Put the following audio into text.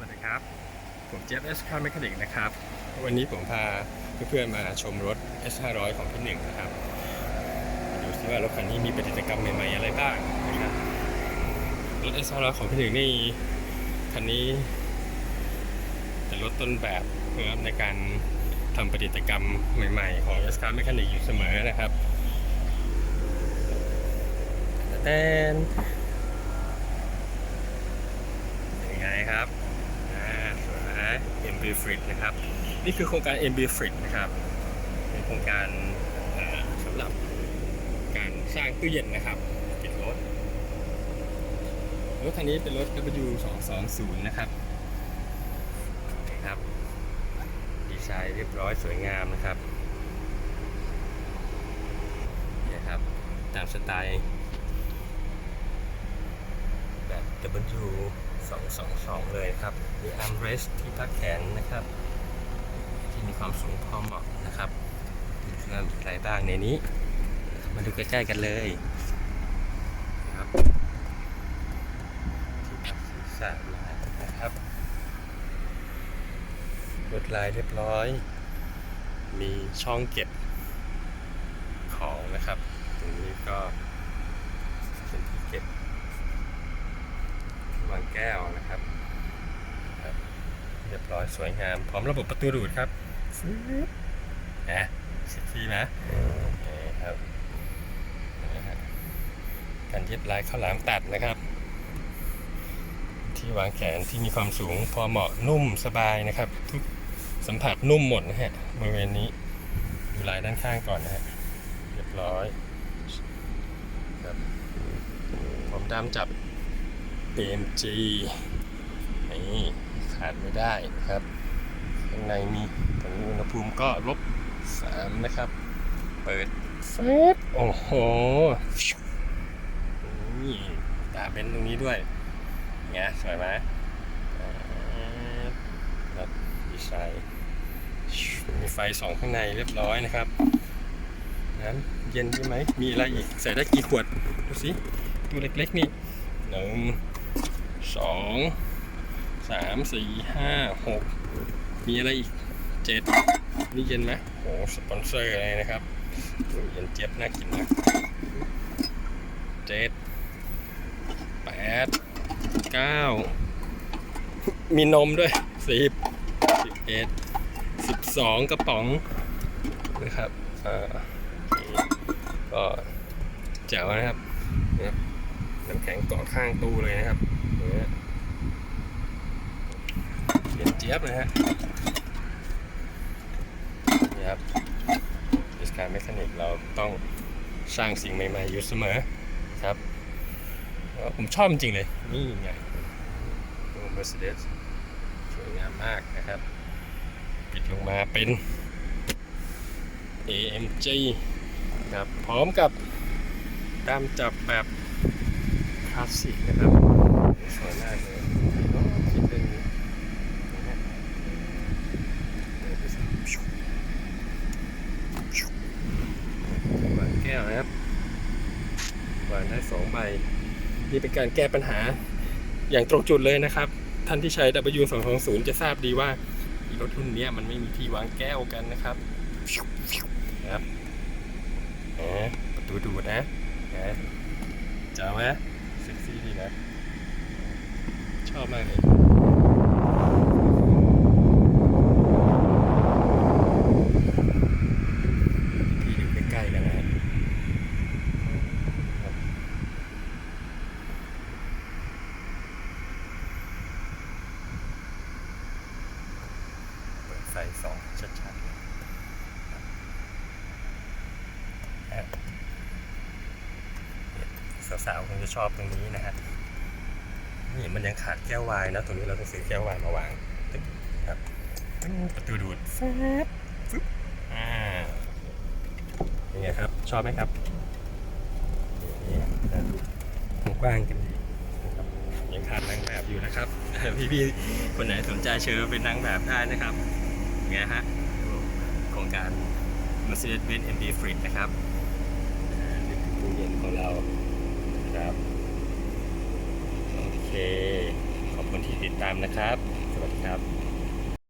วัสดีครับ ผมเจฟเอสคาร์เมคานิกนะครับ วันนี้ผมพาเพื่อนๆมาชมรถ S500 ของพี่หนึ่งนะครับดูซิว่ารถคันนี้มีปฏิกรรมใหม่ๆอะไรบ้างนะครับรถ S500 ของพี่หนึ่งนี่คันนี้เป็นรถต้นแบบนะครับในการทำปฏิกรรมใหม่ๆ ของ S Car Mechanic อยู่เสมอนะครับแต่เป็นไงครับ อ่าสวยนะ Frit นะครับ นี่คือโครงการ MB Frit นะครับเป็นโครงการสำหรับการสร้างตู้เย็นนะครับติดรถรถคันนี้เป็นรถ W220 นะครับนี่ครับดีไซน์เรียบร้อยสวยงามนะครับนี่ครับตามสไตล์แบบ W 222 เลยครับ มี armrest ที่พักแขนนะครับ ที่มีความสูงพอเหมาะนะครับมีเครื่องอะไรบ้างในนี้ มาดูใกล้ๆกันเลยนะครับที่พักศีรษะนะครับลวดลายเรียบร้อย มีช่องเก็บของนะครับ ตรงนี้ก็เป็นที่เก็บ วางแก้วนะครับครับ เรียบร้อย สวยงาม พร้อมระบบประตูดูดครับฟึ๊บนะเซ็กซี่นะนี่ครับนะฮะการเย็บลายข้าวหลามตัดนะครับ ที่วางแขนที่มีความสูง พอเหมาะนุ่มสบายนะครับ ทุกสัมผัสนุ่มหมดนะฮะบริเวณนี้ดูลายด้านข้างก่อนนะฮะเรียบร้อยครับผมดำจับ AMG นี่ ขาดไม่ได้ครับข้างในมีตรงนี้อุณหภูมิก็ลบสามนะครับ เปิดเฟบโอ้โหนี่ตาเป็นตรงนี้ด้วยไงสวยไหมอ่าครับดีไซน์มีไฟสองข้างในเรียบร้อยนะครับน้ำเย็นใช่ไหม มีอะไรอีก ใส่ได้กี่ขวด ดูสิตัวเล็กๆนี่หนึ่งสอง สามสี่ห้าหกมีอะไรอีกเจ็ดนี่เย็นไหมโอ้สปอนเซอร์เลยนะครับเย็นเจี๊ยบน่ากินนะเจ็ดแปดเก้ามีนมด้วยสิบสิบเอ็ดสิบสองกระป๋องนะครับอ่าก็แจ๋วนะครับน้ำแข็งเกาะข้างตู้เลยนะครับเนี่ ยเย็นเจี๊ยบเลยฮะนี่ครับดิสการเมคานิกเราต้องสร้างสิ่งใหม่ๆอยู่เสมอครับ ผมชอบจริงเลย นี่ไงตัว Mercedes สวยงามมากนะครับ ปิดลงมาเป็น AMG ครับพร้อมกับตามจับแบบคลาสสิกนะครับ สวยมากเลยโอ้คิดเป็นนะฮะวางแก้วนะครับวางได้สองใบนี่เป็นการแก้ปัญหาอย่างตรงจุดเลยนะครับ ท่านที่ใช้ W220 จะทราบดีว่ารถรุ่นนี้มันไม่มีที่วางแก้วกันนะครับนะครับประตูดูดนะจ๋าไหมเซ็กซี่ดีนะ ชอบมากเลยพี่อยู่ใกล้ๆกันนะฮะครับเปิด ไฟสองชัดๆเลยครับสาวๆคงจะชอบตรงนี้นะฮะนี่มันยังขาดแก้ววายนะ ตรงนี้เราต้องซื้อแก้ววายมาวางตึ๊บครับตึ๊บประตูดูดแฟบฟึบอ่าเป็นไงครับ ชอบไหมครับนี่นะกว้างกันดีนะครับยังขาดนางแบบอยู่นะครับ พี่ๆคนไหนสนใจเชิญเป็นนางแบบได้นะครับ ไงฮะโครงการ Mercedes-Benz MB Frit นะครับนี่คือตู้เย็นของเราครับโอเค ขอบคุณที่ติดตามนะครับ สวัสดีครับ